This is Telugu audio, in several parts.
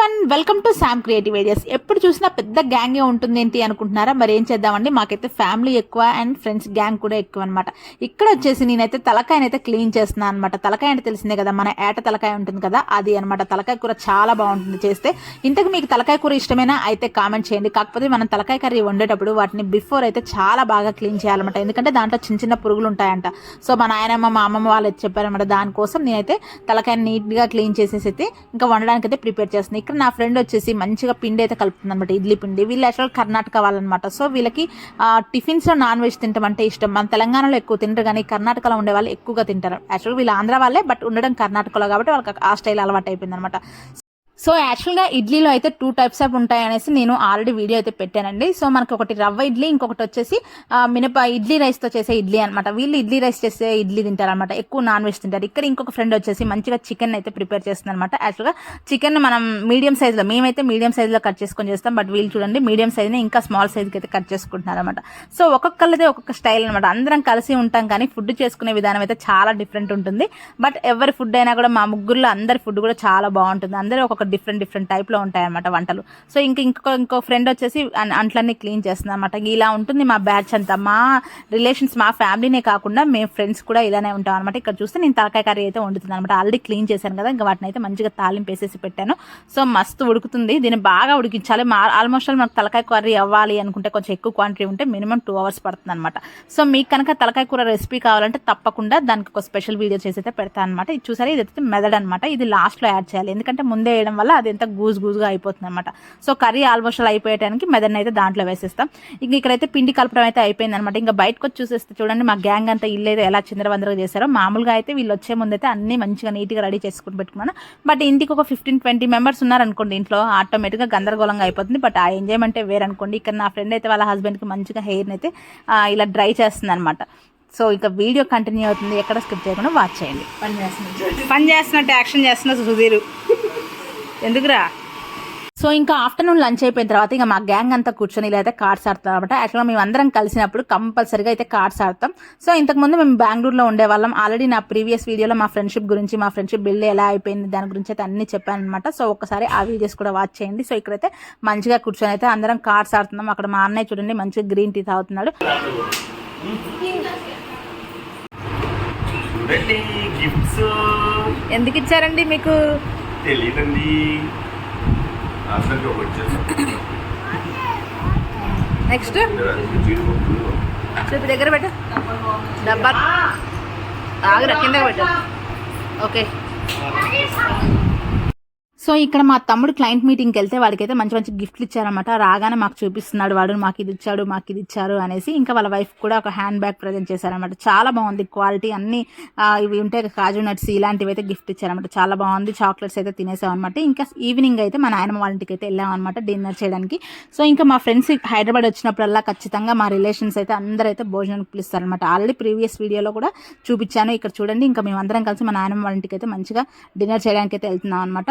One welcome to Sam creative ideas. ఎప్పుడు చూసినా పెద్ద గ్యాంగే ఉంటుంది ఏంటి అనుకుంటున్నారా? మరి ఏం చేద్దామండి? మాకైతే ఫ్యామిలీ ఎక్కువ అండ్ ఫ్రెండ్స్ గ్యాంగ్ కూడా ఎక్కువ అనమాట ఇక్కడ వచ్చేసి నేనైతే తలకాయనైతే క్లీన్ చేస్తున్నాను అనమాట తలకాయ అంటే తెలిసిందే కదా మన ఏట తలకాయ ఉంటుంది కదా అది అనమాట తలకాయ కూర చాలా బాగుంటుంది చేస్తే. ఇంతకు మీకు తలకాయ కూర ఇష్టమేనా? అయితే కామెంట్ చేయండి. కాకపోతే మనం తలకాయ కర్రీ వండేటప్పుడు వాటిని బిఫోర్ అయితే చాలా బాగా క్లీన్ చేయాలన్నమాట. ఎందుకంటే దాంట్లో చిన్న చిన్న పురుగులు ఉంటాయంట సో మా నాయనమ్మ మా అమ్మమ్మ వాళ్ళు అయితే చెప్పారనమాట దానికోసం నేనైతే తలకాయని నీట్గా క్లీన్ చేసేసి అయితే ఇంకా వండడానికి అయితే ప్రిపేర్ చేస్తున్నాను ఇక్కడ నా ఫ్రెండ్ వచ్చేసి మంచిగా పిండి అయితే కలుపుతుంది అనమాట ఇడ్లీ పిండి. వీళ్ళు యాక్చువల్ కర్ణాటక వాళ్ళనమాట సో వీళ్ళకి టిఫిన్స్లో నాన్ వెజ్ తింటాం అంటే ఇష్టం. మన తెలంగాణలో ఎక్కువ తింటారు కానీ కర్ణాటకలో ఉండే వాళ్ళు ఎక్కువగా తింటారు. యాక్చువల్ వీళ్ళు ఆంధ్ర వాళ్ళే బట్ ఉండడం కర్ణాటకలో కాబట్టి వాళ్ళకి ఆ స్టైల్ అలవాటు అయిపోయింది అనమాట సో యాక్చువల్గా ఇడ్లీలో అయితే టూ టైప్స్ ఆఫ్ ఉంటాయి అనేసి నేను ఆల్రెడీ వీడియో అయితే పెట్టానండి. సో మనకు ఒకటి రవ్వ ఇడ్లీ ఇంకొకటి వచ్చేసి మినప ఇడ్లీ రైస్తో చేసే ఇడ్లీ అనమాట వీళ్ళు ఇడ్లీ రైస్ చేసే ఇడ్లీ తింటారనమాట ఎక్కువ నాన్ వెజ్ తింటారు. ఇక్కడ ఇంకొక ఫ్రెండ్ వచ్చేసి మంచిగా చికెన్ అయితే ప్రిపేర్ చేస్తుంది అనమాట యాక్చువల్గా చికెన్ మనం మీడియం సైజులో మేమైతే మీడియం సైజులో కట్ చేసుకొని చేస్తాం. బట్ వీళ్ళు చూడండి మీడియం సైజ్ని ఇంకా స్మాల్ సైజ్కి అయితే కట్ చేసుకుంటున్నారు అనమాట సో ఒక్కొక్కరిదే ఒక్కొక్క స్టైల్ అనమాట అందరం కలిసి ఉంటాం కానీ ఫుడ్ చేసుకునే విధానం అయితే చాలా డిఫరెంట్ ఉంటుంది. బట్ ఎవరి ఫుడ్ అయినా కూడా మా ముగ్గురులో అందరి ఫుడ్ కూడా చాలా బాగుంటుంది. అందరూ ఒక్కొక్క డిఫరెంట్ డిఫరెంట్ టైప్లో ఉంటాయన్నమాట వంటలు. సో ఇంక ఇంకో ఇంకో ఫ్రెండ్ వచ్చేసి అంట్లన్నీ క్లీన్ చేస్తుంది అనమాట ఇలా ఉంటుంది మా బ్యాచ్ అంతా. మా రిలేషన్స్ మా ఫ్యామిలీనే కాకుండా మేము ఫ్రెండ్స్ కూడా ఇలానే ఉంటాం అనమాట ఇక్కడ చూస్తే నేను తలకాయ కర్రీ అయితే వండుతుంది అనమాట ఆల్రెడీ క్లీన్ చేశాను కదా ఇంకా వాటిని అయితే మంచిగా తాలింపు వేసేసి పెట్టాను. సో మస్తు ఉడుకుతుంది. దీన్ని బాగా ఉడికించాలి. మా ఆల్మోస్ట్ ఆల్ మనకు తలకాయ కర్రీ అవ్వాలి అనుకుంటే కొంచెం ఎక్కువ క్వాంటిటీ ఉంటే మినిమం టూ అవర్స్ పడుతుంది అనమాట సో మీకు కనుక తలకాయ కూర రెసిపీ కావాలంటే తప్పకుండా దానికి ఒక స్పెషల్ వీడియో చేసి అయితే పెడతాను అనమాట ఇది చూసారా? ఇది అయితే మెదడ్ అనమాట ఇది లాస్ట్లో యాడ్ చేయాలి. ఎందుకంటే ముందే వేయడం వల్ల అది ఎంత గూజ్ గూజుగా అయిపోతుంది అనమాట సో కర్రీ ఆల్మోస్ట్ అలా అయిపోయడానికి మెదడుని అయితే దాంట్లో వేసేస్తాం. ఇంకా ఇక్కడైతే పిండి కలపడం అయితే అయిపోయింది అనమాట ఇంకా బయటకు వచ్చి చూసేస్తే చూడండి మా గ్యాంగ్ అంతా ఇల్లు అయితే ఎలా చిందరవందరగా చేశారో. మామూలుగా అయితే వీళ్ళు వచ్చే ముందు అయితే అన్ని మంచిగా నీట్గా రెడీ చేసుకుని పెట్టుకున్నాను. బట్ ఇంటికి ఒక ఫిఫ్టీన్ ట్వంటీ మెంబర్స్ ఉన్నారనుకోండి ఇంట్లో ఆటోమేటిక్గా గందరగోళంగా అయిపోతుంది. బట్ ఆ ఎంజాయ్మెంటే వేరనుకోండి. ఇక్కడ నా ఫ్రెండ్ అయితే వాళ్ళ హస్బెండ్కి మంచిగా హెయిర్ని అయితే ఇలా డ్రై చేస్తుంది అనమాట సో ఇక వీడియో కంటిన్యూ అవుతుంది. ఎక్కడ స్కిప్ చేయకుండా వాచ్ చేయండి. పని చేస్తున్నట్టు పని చేస్తున్నట్టు యాక్షన్ చేస్తున్న సుధీరు. ఎందుకురా? సో ఇంకా ఆఫ్టర్నూన్ లంచ్ అయిపోయిన తర్వాత ఇంకా మా గ్యాంగ్ అంతా కూర్చొని ఇలా అయితే కార్డ్స్ ఆడతాం అనమాట యాక్చువల్గా మేము అందరం కలిసినప్పుడు కంపల్సరీగా అయితే కార్డ్స్ ఆడతాం. సో ఇంతకుముందు మేము బెంగళూరులో ఉండేవాళ్ళం. ఆల్రెడీ నా ప్రీవియస్ వీడియోలో మా ఫ్రెండ్షిప్ గురించి మా ఫ్రెండ్షిప్ బిల్డ్ ఎలా అయిపోయింది దాని గురించి అయితే అన్ని చెప్పాను అనమాట సో ఒకసారి ఆ వీడియోస్ కూడా వాచ్ చేయండి. సో ఇక్కడైతే మంచిగా కూర్చొని అయితే అందరం కార్డ్స్ ఆడుతున్నాం. అక్కడ మా అన్నయ్య చూడండి మంచిగా గ్రీన్ టీ తాగుతున్నాడు. ఎందుకు ఇచ్చారండి మీకు? తెలియదండి చేస్తాం నెక్స్ట్ చూపి దగ్గర పెట్టు. డబ్బా ఆగురా కింద పెట్టు. ఓకే సో ఇక్కడ మా తమ్ముడు క్లయింట్ మీటింగ్కి వెళ్తే వాడికైతే మంచి మంచి గిఫ్ట్లు ఇచ్చారనమాట రాగానే మాకు చూపిస్తున్నాడు వాడు మాకు ఇది ఇచ్చాడు మాకు ఇది ఇచ్చారు అనేసి ఇంకా వాళ్ళ వైఫ్ కూడా ఒక హ్యాండ్ బ్యాగ్ ప్రజెంట్ చేశారనమాట చాలా బాగుంది క్వాలిటీ అన్ని ఇవి ఉంటాయి కాజు నట్స్ ఇలాంటివి అయితే గిఫ్ట్ ఇచ్చారనమాట చాలా బాగుంది. చాక్లెట్స్ అయితే తినేసాం అనమాట ఇంకా ఈవినింగ్ అయితే మా నాయనమ్మ వాళ్ళ ఇంటికి అయితే వెళ్ళాం అనమాట డిన్నర్ చేయడానికి. సో ఇంకా మా ఫ్రెండ్స్ హైదరాబాద్ వచ్చినప్పుడల్లా ఖచ్చితంగా మా రిలేషన్స్ అయితే అందరూ అయితే భోజనానికి పిలుస్తారనమాట ఆల్రెడీ ప్రీవియస్ వీడియోలో కూడా చూపించాను. ఇక్కడ చూడండి. ఇంకా మేము అందరం కలిసి మా నాయనమ్మ వాళ్ళ ఇంటికి అయితే మంచిగా డిన్నర్ చేయడానికి అయితే వెళ్తున్నాం అనమాట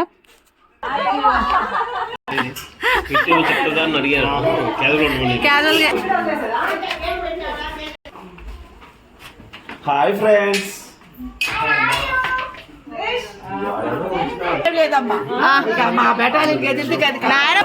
హాయ్ ఫ్రెండ్స్. లేదమ్మా మా బెటాలి గదిలితే గది నాయన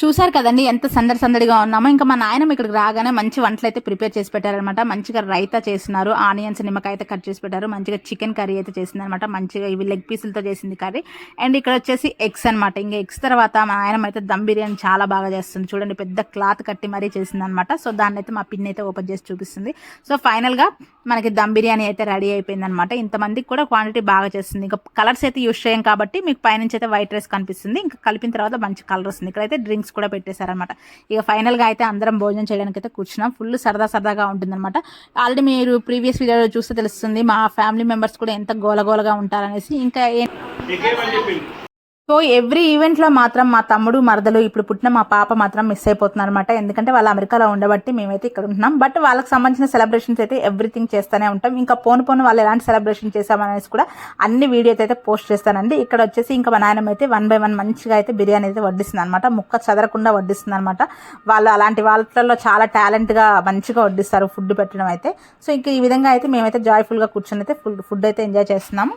చూసారు కదండి ఎంత సందడి సందడిగా ఉన్నామో. ఇంకా మా నాయనమ్మ ఇక్కడికి రాగానే మంచి వంటలు అయితే ప్రిపేర్ చేసి పెట్టారనమాట మంచిగా రైతా చేసినారు ఆనియన్స్ నిమ్మకాయ అయితే కట్ చేసి పెట్టారు. మంచిగా చికెన్ కర్రీ అయితే చేసింది అనమాట మంచిగా ఇవి లెగ్ పీసులతో చేసింది కర్రీ. అండ్ ఇక్కడ వచ్చేసి ఎగ్స్ అనమాట ఇంకా ఎగ్స్ తర్వాత మా నాయనమ్మ అయితే దమ్ బిర్యానీ చాలా బాగా చేస్తుంది. చూడండి పెద్ద క్లాత్ కట్టి మరీ చేసింది అనమాట సో దాన్ని అయితే మా పిన్ అయితే ఓపెన్ చేసి చూపిస్తుంది. సో ఫైనల్గా మనకి దమ్ బిర్యానీ అయితే రెడీ అయిపోయింది అనమాట ఇంతమందికి కూడా క్వాంటిటీ బాగా చేస్తుంది. ఇంకా కలర్స్ అయితే యూస్ చేయం కాబట్టి మీకు పైనుంచి అయితే వైట్ రైస్ కనిపిస్తుంది. ఇంకా కలిపిన తర్వాత మంచి కలర్ వస్తుంది. ఇక్కడైతే డ్రింక్స్ కూడా పెట్టేశారనమాట ఇక ఫైనల్గా అయితే అందరం భోజనం చేయడానికి అయితే కూర్చున్నాం. ఫుల్ సరదా సరదాగా ఉంటుందన్నమాట. ఆల్రెడీ మీరు ప్రీవియస్ వీడియోలో చూస్తే తెలుస్తుంది మా ఫ్యామిలీ మెంబర్స్ కూడా ఎంత గోలగోలగా ఉంటారనేసి. ఇంకా ఏ సో ఎవ్రీ ఈవెంట్లో మాత్రం మా తమ్ముడు మరదలు ఇప్పుడు పుట్టిన మా పాప మాత్రం మిస్ అయిపోతున్నారు అనమాట ఎందుకంటే వాళ్ళు అమెరికాలో ఉండబట్టి మేమైతే ఇక్కడ ఉంటున్నాం. బట్ వాళ్ళకి సంబంధించిన సెలబ్రేషన్స్ అయితే ఎవ్రీథింగ్ చేస్తూనే ఉంటాం. ఇంకా పోను పోను వాళ్ళు ఎలాంటి సెలబ్రేషన్ చేశామనేసి కూడా అన్ని వీడియోస్ అయితే పోస్ట్ చేస్తానండి. ఇక్కడ వచ్చేసి ఇంకా మా నాయనమ్మ అయితే వన్ బై వన్ మంచిగా అయితే బిర్యానీ అయితే వడ్డిస్తుంది అనమాట ముక్క చదరకుండా వడ్డిస్తుంది అనమాట వాళ్ళు అలాంటి వాళ్ళలో చాలా టాలెంట్గా మంచిగా వడ్డిస్తారు ఫుడ్ పెట్టడం అయితే. సో ఇంకా ఈ విధంగా అయితే మేమైతే జాయ్ఫుల్గా కూర్చొని అయితే ఫుడ్ ఫుడ్ అయితే ఎంజాయ్ చేస్తున్నాము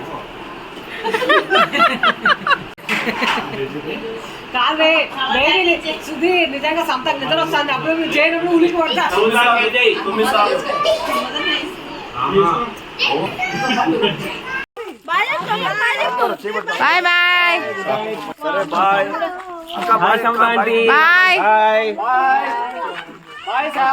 కాదే బేబీ సుధీ నిజంగా సంత నిద్ర వస్తుంది అప్పుడు నువ్వు చేయనప్పుడు ఉలికి పడతా. Bye bye. సరే బాయ్. ఇంకా బాయ్. బాయ్ సో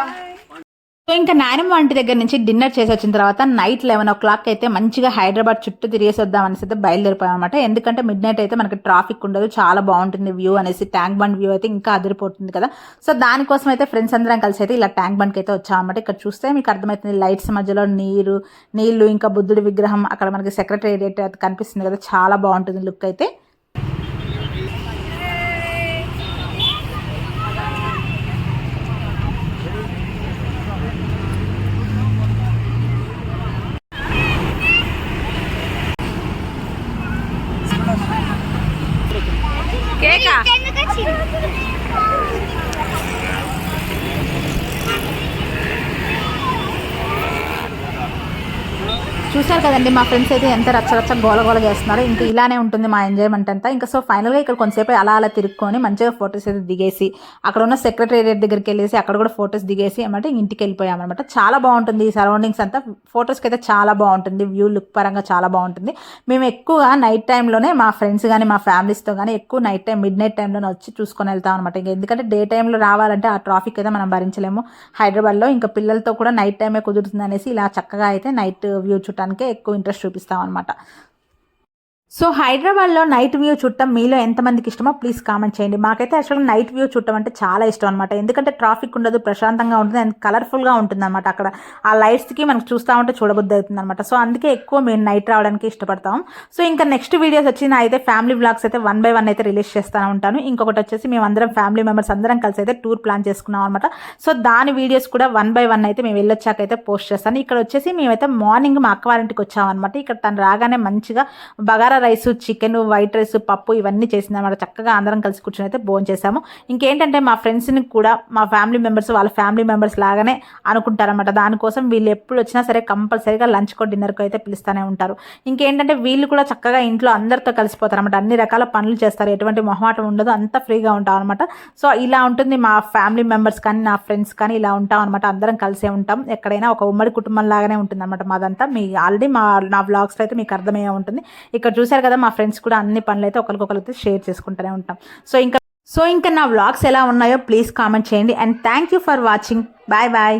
ఇంకా నాయనమ్మ వంటి దగ్గర నుంచి డిన్నర్ చేసి వచ్చిన తర్వాత నైట్ లెవెన్ ఓ క్లాక్ అయితే మంచిగా హైదరాబాద్ చుట్టూ తిరిగేసి వద్దాం అనేసి అయితే బయలుదేరిపోయాం అనమాట ఎందుకంటే మిడ్ నైట్ అయితే మనకి ట్రాఫిక్ ఉండదు చాలా బాగుంటుంది వ్యూ అనేసి ట్యాంక్ బండ్ వ్యూ అయితే ఇంకా అదిరిపోతుంది కదా. సో దానికోసం అయితే ఫ్రెండ్స్ అందరం కలిసి అయితే ఇలా ట్యాంక్ బండ్కి అయితే వచ్చామన్నమాట ఇక్కడ చూస్తే మీకు అర్థమవుతుంది లైట్స్ మధ్యలో నీరు నీళ్ళు ఇంకా బుద్ధుడి విగ్రహం అక్కడ మనకి సెక్రటేరియట్ కనిపిస్తుంది కదా. చాలా బాగుంటుంది లుక్ అయితే. Jeka. చూసారు కదండి మా ఫ్రెండ్స్ అయితే ఎంత రచ్చరచ్చ గోల గోల చేస్తున్నారు. ఇంకా ఇలానే ఉంటుంది మా ఎంజాయ్మెంట్ అంతా. ఇంకా సో ఫైనల్గా ఇక్కడ కొంతసేపు అలా అలా తిరుక్కొని మంచిగా ఫొటోస్ అయితే దిగేసి అక్కడ ఉన్న సెక్రటేరియట్ దగ్గరికి వెళ్ళేసి అక్కడ కూడా ఫొటోస్ దిగేసి అనమాట ఇంటికి వెళ్ళిపోయాం అనమాట చాలా బాగుంటుంది ఈ సరౌండింగ్స్ అంతా. ఫొటోస్కి అయితే చాలా బాగుంటుంది వ్యూ లుక్ పరంగా చాలా బాగుంటుంది. మేము ఎక్కువగా నైట్ టైంలోనే మా ఫ్రెండ్స్ కానీ మా ఫ్యామిలీస్తో కానీ ఎక్కువ నైట్ టైం మిడ్ నైట్ టైంలోనే వచ్చి చూసుకొని వెళ్తాం అనమాట ఇంకా ఎందుకంటే డే టైంలో రావాలంటే ఆ ట్రాఫిక్ అయితే మనం భరించలేము. హైదరాబాద్లో ఇంకా పిల్లలతో కూడా నైట్ టైమే కుదురుతుంది అనేసి ఇలా చక్కగా అయితే నైట్ వ్యూ చూడటానికే ఎక్కువ ఇంట్రెస్ట్ చూపిస్తాం అనమాట సో హైదరాబాద్లో నైట్ వ్యూ చుట్టం మీలో ఎంతమందికి ఇష్టమో ప్లీజ్ కామెంట్ చేయండి. మాకైతే యాక్చువల్గా నైట్ వ్యూ చుట్టం అంటే చాలా ఇష్టం అనమాట ఎందుకంటే ట్రాఫిక్ ఉండదు ప్రశాంతంగా ఉంటుంది అండ్ కలర్ఫుల్గా ఉంటుంది అనమాట అక్కడ. ఆ లైట్స్కి మనకు చూస్తూ ఉంటే చూడబుద్ధి అవుతుంది అనమాట సో అందుకే ఎక్కువ మేము నైట్ రావడానికి ఇష్టపడతాం. సో ఇంకా నెక్స్ట్ వీడియోస్ వచ్చి నా అయితే ఫ్యామిలీ బ్లాగ్స్ అయితే వన్ బై వన్ అయితే రిలీజ్ చేస్తూ ఉంటాను. ఇంకొకటి వచ్చేసి మేము అందరం ఫ్యామిలీ మెంబర్స్ అందరం కలిసి అయితే టూర్ ప్లాన్ చేసుకున్నాం అనమాట సో దాని వీడియోస్ కూడా వన్ బై వన్ అయితే మేము వెళ్ళొచ్చాక అయితే పోస్ట్ చేస్తాను. ఇక్కడ వచ్చేసి మేమైతే మార్నింగ్ మా అక్క వారింటికి వచ్చామన్నమాట. ఇక్కడ తను రాగానే మంచిగా bagara rice chicken white rice పప్పు ఇవన్నీ చేసిందనమాట చక్కగా అందరం కలిసి కూర్చొని అయితే భోజనం చేసాము ఇంకేంటంటే మా ఫ్రెండ్స్ని కూడా మా ఫ్యామిలీ మెంబర్స్ వాళ్ళ ఫ్యామిలీ మెంబర్స్ లాగానే అనుకుంటారన్నమాట. దానికోసం వీళ్ళు ఎప్పుడు వచ్చినా సరే కంపల్సరీగా లంచ్కో డిన్నర్కో అయితే పిలుస్తూనే ఉంటారు. ఇంకేంటంటే వీళ్ళు కూడా చక్కగా ఇంట్లో అందరితో కలిసిపోతారు అనమాట అన్ని రకాల పనులు చేస్తారు. ఎటువంటి మొహమాటం ఉండదు. అంత ఫ్రీగా ఉంటాం అనమాట సో ఇలా ఉంటుంది మా ఫ్యామిలీ మెంబర్స్ కానీ నా ఫ్రెండ్స్ కానీ ఇలా ఉంటాం అనమాట అందరం కలిసే ఉంటాం. ఎక్కడైనా ఒక ఉమ్మడి కుటుంబం లాగానే ఉంటుంది అనమాట మాదంతా. మీ ఆల్రెడీ మా నా బ్లాగ్స్లో అయితే మీకు అర్థమయ్యే ఉంటుంది. ఇక్కడ చూసి చూసారు కదా మా ఫ్రెండ్స్ కూడా అన్ని పనులు అయితే ఒకరికొకరితో షేర్ చేసుకుంటూనే ఉంటాం. సో ఇంకా సో ఇంకా నా వ్లాగ్స్ ఎలా ఉన్నాయో ప్లీజ్ కామెంట్ చేయండి. And thank you for watching. Bye bye.